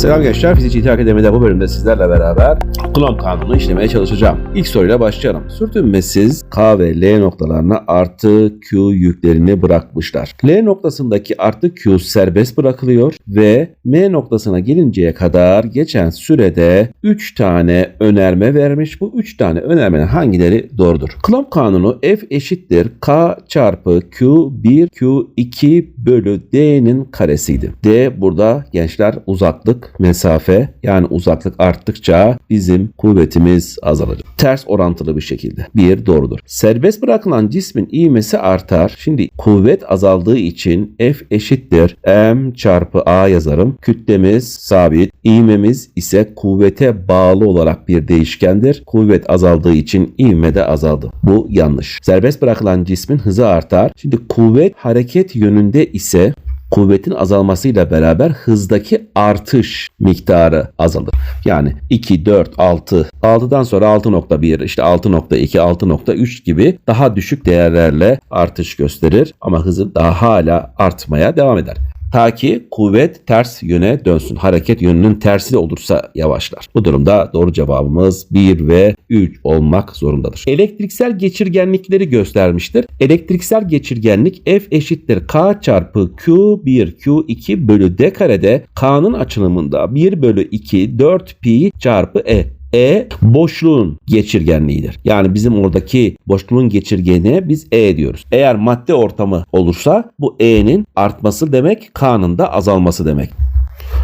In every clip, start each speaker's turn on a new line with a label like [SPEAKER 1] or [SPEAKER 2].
[SPEAKER 1] Selam gençler, Fizik İT Akademi'de bu bölümde sizlerle beraber Coulomb kanunu işlemeye çalışacağım. İlk soruyla başlayalım. Sürtünmesiz K ve L noktalarına artı Q yüklerini bırakmışlar. L noktasındaki artı Q serbest bırakılıyor ve M noktasına gelinceye kadar geçen sürede 3 tane önerme vermiş. Bu 3 tane önermenin hangileri doğrudur? Coulomb kanunu F eşittir K çarpı Q1 Q2 bölü D'nin karesiydi. D burada gençler uzaklık, mesafe yani uzaklık arttıkça bizim kuvvetimiz azalır. Ters orantılı bir şekilde. Bir doğrudur. Serbest bırakılan cismin ivmesi artar. Şimdi kuvvet azaldığı için F eşittir M çarpı A yazarım. Kütlemiz sabit. İvmemiz ise kuvvete bağlı olarak bir değişkendir. Kuvvet azaldığı için ivme de azaldı. Bu yanlış. Serbest bırakılan cismin hızı artar. Şimdi kuvvet hareket yönünde ise kuvvetin azalmasıyla beraber hızdaki artış miktarı azalır. Yani 2, 4, 6, 6'dan sonra 6.1, işte 6.2, 6.3 gibi daha düşük değerlerle artış gösterir ama hızı daha hala artmaya devam eder. Ta ki kuvvet ters yöne dönsün. Hareket yönünün tersi olursa yavaşlar. Bu durumda doğru cevabımız 1 ve 3 olmak zorundadır. Elektriksel geçirgenlikleri göstermiştir. Elektriksel geçirgenlik F eşittir K çarpı Q1 Q2 bölü D karede K'nın açılımında 1 bölü 2 4 pi çarpı E. E boşluğun geçirgenliğidir. Yani bizim oradaki boşluğun geçirgeni biz E diyoruz. Eğer madde ortamı olursa bu E'nin artması demek, K'nın da azalması demek.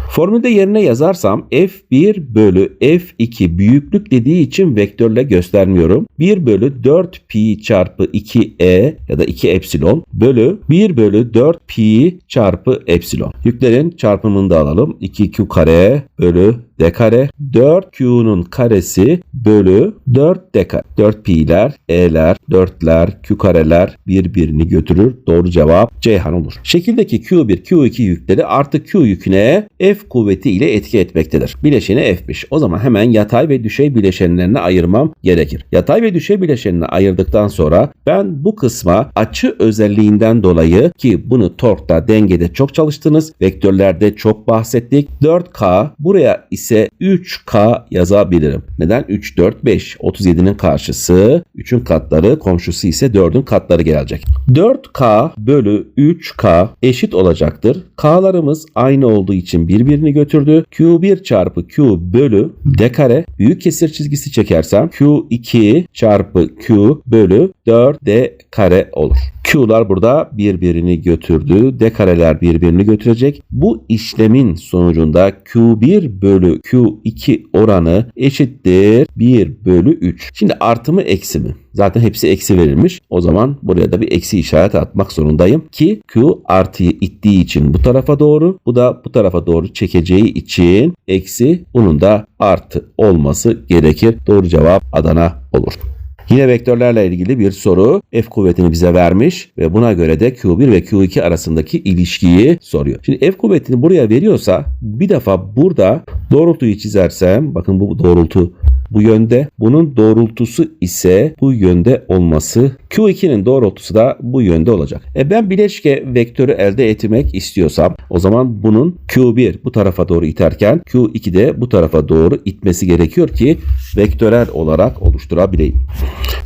[SPEAKER 1] Formülde yerine yazarsam F1 bölü F2 büyüklük dediği için vektörle göstermiyorum. 1 bölü 4 pi çarpı 2E ya da 2 epsilon bölü 1 bölü 4 pi çarpı epsilon. Yüklerin çarpımını da alalım. 2Q kare bölü d kare 4q'nun karesi bölü 4 d kare. 4 pi'ler, e'ler, 4'ler, q kareler birbirini götürür. Doğru cevap Ceyhan olur. Şekildeki q1, q2 yükleri artı q yüküne F kuvveti ile etki etmektedir. Bileşeni F'miş. O zaman hemen yatay ve düşey bileşenlerine ayırmam gerekir. Yatay ve düşey bileşenine ayırdıktan sonra ben bu kısma açı özelliğinden dolayı ki bunu torkta, dengede çok çalıştınız. Vektörlerde çok bahsettik. 4K buraya ise 3K yazabilirim. Neden? 3, 4, 5. 37'nin karşısı 3'ün katları komşusu ise 4'ün katları gelecek. 4K bölü 3K eşit olacaktır. K'larımız aynı olduğu için birbirini götürdü. Q1 çarpı Q bölü D kare büyük kesir çizgisi çekersem Q2 çarpı Q bölü 4D kare olur. Q'lar burada birbirini götürdü. D kareler birbirini götürecek. Bu işlemin sonucunda Q1 bölü Q2 oranı eşittir 1 bölü 3. Şimdi artı mı eksi mi? Zaten hepsi eksi verilmiş. O zaman buraya da bir eksi işareti atmak zorundayım ki Q artıyı ittiği için bu tarafa doğru. Bu da bu tarafa doğru çekeceği için eksi bunun da artı olması gerekir. Doğru cevap Adana olur. Yine vektörlerle ilgili bir soru F kuvvetini bize vermiş ve buna göre de Q1 ve Q2 arasındaki ilişkiyi soruyor. Şimdi F kuvvetini buraya veriyorsa bir defa burada doğrultuyu çizersem bakın bu doğrultu bu yönde. Bunun doğrultusu ise bu yönde olması. Q2'nin doğrultusu da bu yönde olacak. E ben bileşke vektörü elde etmek istiyorsam o zaman bunun Q1 bu tarafa doğru iterken Q2 de bu tarafa doğru itmesi gerekiyor ki vektörel olarak oluşturabileyim.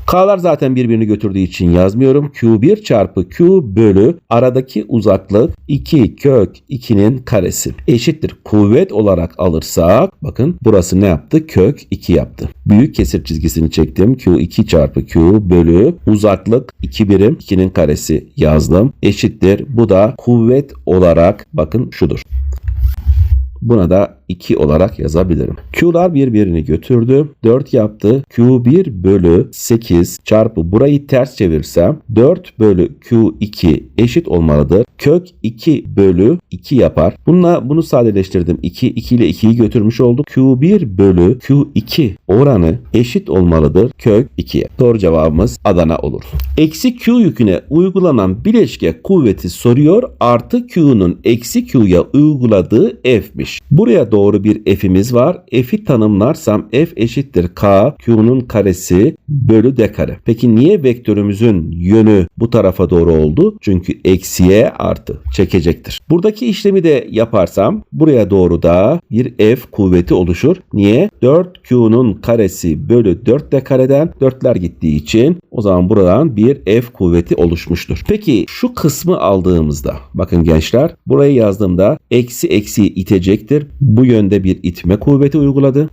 [SPEAKER 1] K'lar zaten birbirini götürdüğü için yazmıyorum. Q1 çarpı Q bölü aradaki uzaklık 2 kök 2'nin karesi eşittir. Kuvvet olarak alırsak bakın burası ne yaptı? Kök 2 yaptı. Büyük kesir çizgisini çektim. Q2 çarpı Q bölü uzaklık 2 birim 2'nin karesi yazdım. Eşittir. Bu da kuvvet olarak bakın şudur. Buna da 2 olarak yazabilirim. Q'lar birbirini götürdü. 4 yaptı. Q1 bölü 8 çarpı burayı ters çevirsem 4 bölü Q2 eşit olmalıdır. Kök 2 bölü 2 yapar. Bununla bunu sadeleştirdim. 2, 2 ile 2'yi götürmüş olduk. Q1 bölü Q2 oranı eşit olmalıdır. Kök 2'ye. Doğru cevabımız Adana olur. Eksi Q yüküne uygulanan bileşke kuvveti soruyor. Artı Q'nun eksi Q'ya uyguladığı F'miş. Buraya doğru doğru bir f'imiz var. F'i tanımlarsam f eşittir k q'nun karesi bölü d kare. Peki niye vektörümüzün yönü bu tarafa doğru oldu? Çünkü eksiye artı çekecektir. Buradaki işlemi de yaparsam buraya doğru da bir f kuvveti oluşur. Niye? 4q'nun karesi bölü 4d kareden 4'ler gittiği için o zaman buradan bir f kuvveti oluşmuştur. Peki şu kısmı aldığımızda bakın gençler burayı yazdığımda eksi eksiyi itecektir. Bu yönde bir itme kuvveti uyguladı.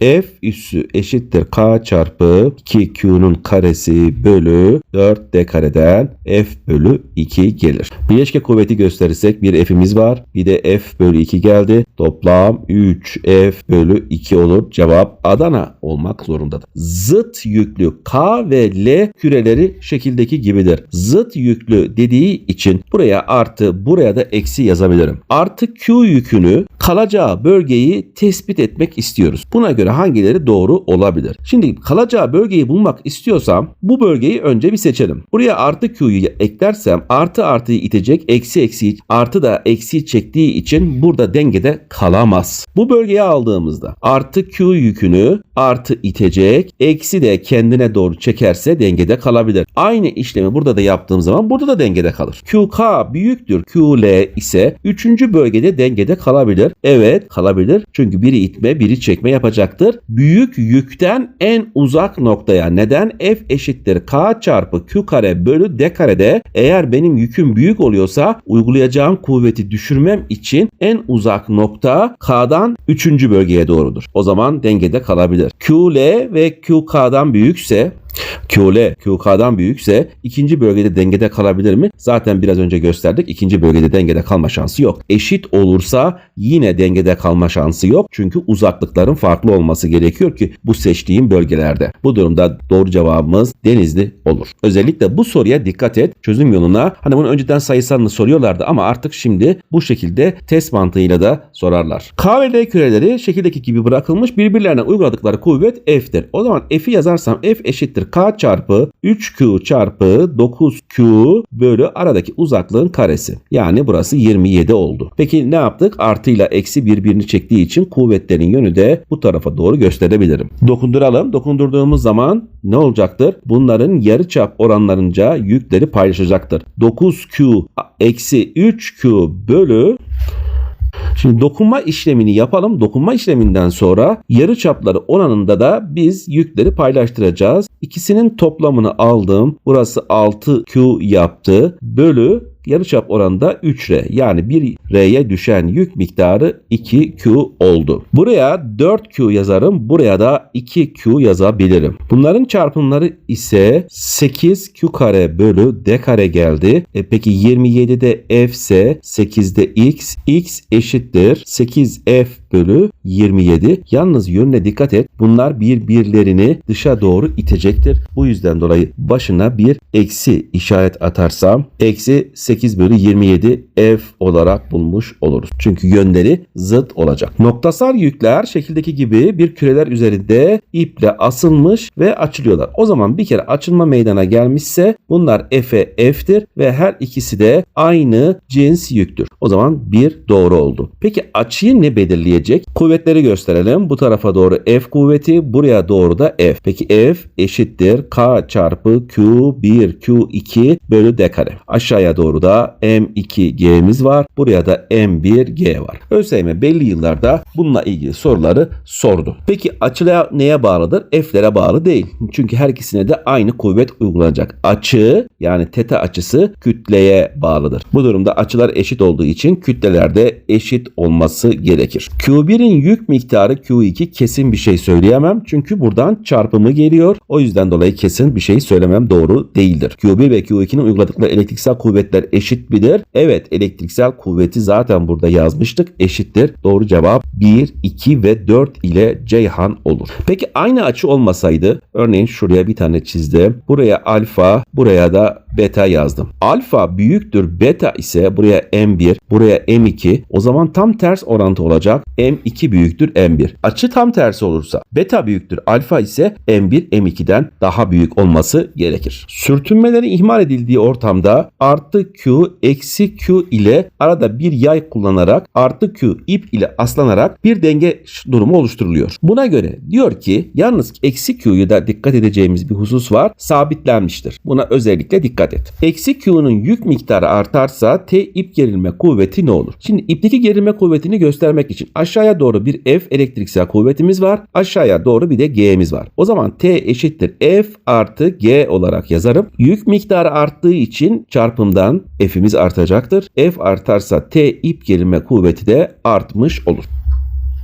[SPEAKER 1] F üssü eşittir K çarpı 2Q'nun karesi bölü 4D kareden F bölü 2 gelir. Bileşke kuvveti gösterirsek bir F'imiz var. Bir de F bölü 2 geldi. Toplam 3F bölü 2 olur. Cevap Adana olmak zorundadır. Zıt yüklü K ve L küreleri şekildeki gibidir. Zıt yüklü dediği için buraya artı buraya da eksi yazabilirim. Artı Q yükünü kalacağı bölgeyi tespit etmek istiyoruz. Buna göre hangileri doğru olabilir? Şimdi kalacağı bölgeyi bulmak istiyorsam bu bölgeyi önce bir seçelim. Buraya artı Q'yu eklersem artı artıyı itecek eksi eksi artı da eksi çektiği için burada dengede kalamaz. Bu bölgeye aldığımızda artı Q yükünü artı itecek eksi de kendine doğru çekerse dengede kalabilir. Aynı işlemi burada da yaptığım zaman burada da dengede kalır. QK büyüktür QL ise 3. bölgede dengede kalabilir. Evet kalabilir çünkü biri itme biri çekme yapacaktır. Büyük yükten en uzak noktaya neden F eşittir K çarpı Q kare bölü D karede eğer benim yüküm büyük oluyorsa uygulayacağım kuvveti düşürmem için en uzak nokta K'dan 3. bölgeye doğrudur. O zaman dengede kalabilir. QL ve QK'dan büyükse QL QK'dan büyükse ikinci bölgede dengede kalabilir mi? Zaten biraz önce gösterdik. İkinci bölgede dengede kalma şansı yok. Eşit olursa yine dengede kalma şansı yok. Çünkü uzaklıkların farklı olması gerekiyor ki bu seçtiğim bölgelerde. Bu durumda doğru cevabımız Denizli olur. Özellikle bu soruya dikkat et. Çözüm yoluna hani bunu önceden sayısalını soruyorlardı ama artık şimdi bu şekilde test mantığıyla da sorarlar. K ve L küreleri şekildeki gibi bırakılmış birbirlerine uyguladıkları kuvvet F'tir. O zaman F'i yazarsam F eşittir K çarpı 3Q çarpı 9Q bölü aradaki uzaklığın karesi. Yani burası 27 oldu. Peki ne yaptık? Artıyla eksi birbirini çektiği için kuvvetlerin yönü de bu tarafa doğru gösterebilirim. Dokunduralım. Dokundurduğumuz zaman ne olacaktır? Bunların yarıçap oranlarınca yükleri paylaşacaktır. 9Q eksi 3Q bölü Şimdi dokunma işlemini yapalım. Dokunma işleminden sonra yarı çapları oranında da biz yükleri paylaştıracağız. İkisinin toplamını aldım. Burası 6Q yaptı. Bölü yarıçap oranında 3R yani 1 R'ye düşen yük miktarı 2Q oldu. Buraya 4Q yazarım. Buraya da 2Q yazabilirim. Bunların çarpımları ise 8Q kare bölü D kare geldi. E peki 27'de F ise 8'de X. X eşittir 8F bölü 27. Yalnız yönüne dikkat et. Bunlar birbirlerini dışa doğru itecektir. Bu yüzden dolayı başına bir eksi işaret atarsam eksi 8 bölü 27 F olarak bulmuş oluruz. Çünkü yönleri zıt olacak. Noktasal yükler şekildeki gibi bir küreler üzerinde iple asılmış ve açılıyorlar. O zaman bir kere açılma meydana gelmişse bunlar F'e F'tir ve her ikisi de aynı cins yüktür. O zaman bir doğru oldu. Peki açıyı ne belirleyecek? Kuvvetleri gösterelim. Bu tarafa doğru F kuvveti, buraya doğru da F. Peki F eşittir K çarpı Q1 Q2 bölü D kare. Aşağıya doğru da M2G'miz var. Buraya da M1G var. ÖSYM belli yıllarda bununla ilgili soruları sordu. Peki açıya neye bağlıdır? F'lere bağlı değil. Çünkü her ikisine de aynı kuvvet uygulanacak. Açı yani teta açısı kütleye bağlıdır. Bu durumda açılar eşit olduğu için kütlelerde eşit olması gerekir. Q1'in yük miktarı Q2 kesin bir şey söyleyemem. Çünkü buradan çarpımı geliyor. O yüzden dolayı kesin bir şey söylemem doğru değildir. Q1 ve Q2'nin uyguladıkları elektriksel kuvvetler eşit midir? Evet elektriksel kuvveti zaten burada yazmıştık. Eşittir. Doğru cevap 1, 2 ve 4 ile Ceyhan olur. Peki aynı açı olmasaydı örneğin şuraya bir tane çizdim. Buraya alfa, buraya da beta yazdım. Alfa büyüktür beta ise buraya M1, buraya M2. O zaman tam ters orantı olacak. M2 büyüktür M1. Açı tam tersi olursa beta büyüktür alfa ise M1 M2'den daha büyük olması gerekir. Sürtünmelerin ihmal edildiği ortamda artı Q eksi Q ile arada bir yay kullanarak artı Q ip ile aslanarak bir denge durumu oluşturuluyor. Buna göre diyor ki yalnız eksi Q'yu da dikkat edeceğimiz bir husus var. Sabitlenmiştir. Buna özellikle dikkat et. Eksi Q'nun yük miktarı artarsa T ip gerilme kuvveti ne olur? Şimdi ipteki gerilme kuvvetini göstermek için aşağıya doğru bir F elektriksel kuvvetimiz var. Aşağıya doğru bir de G'miz var. O zaman T eşittir F artı G olarak yazarım. Yük miktarı arttığı için çarpımdan F'imiz artacaktır. F artarsa T ip gerilme kuvveti de artmış olur.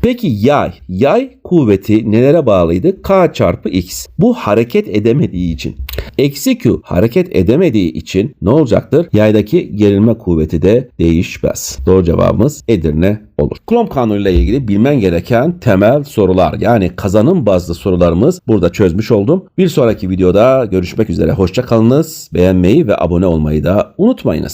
[SPEAKER 1] Peki yay. Yay kuvveti nelere bağlıydı? K çarpı X. Bu hareket edemediği için. Eksi Q hareket edemediği için ne olacaktır? Yaydaki gerilme kuvveti de değişmez. Doğru cevabımız Edirne olur. Kulom kanunu ile ilgili bilmen gereken temel sorular yani kazanım bazlı sorularımız burada çözmüş oldum. Bir sonraki videoda görüşmek üzere. Hoşça kalınız. Beğenmeyi ve abone olmayı da unutmayınız.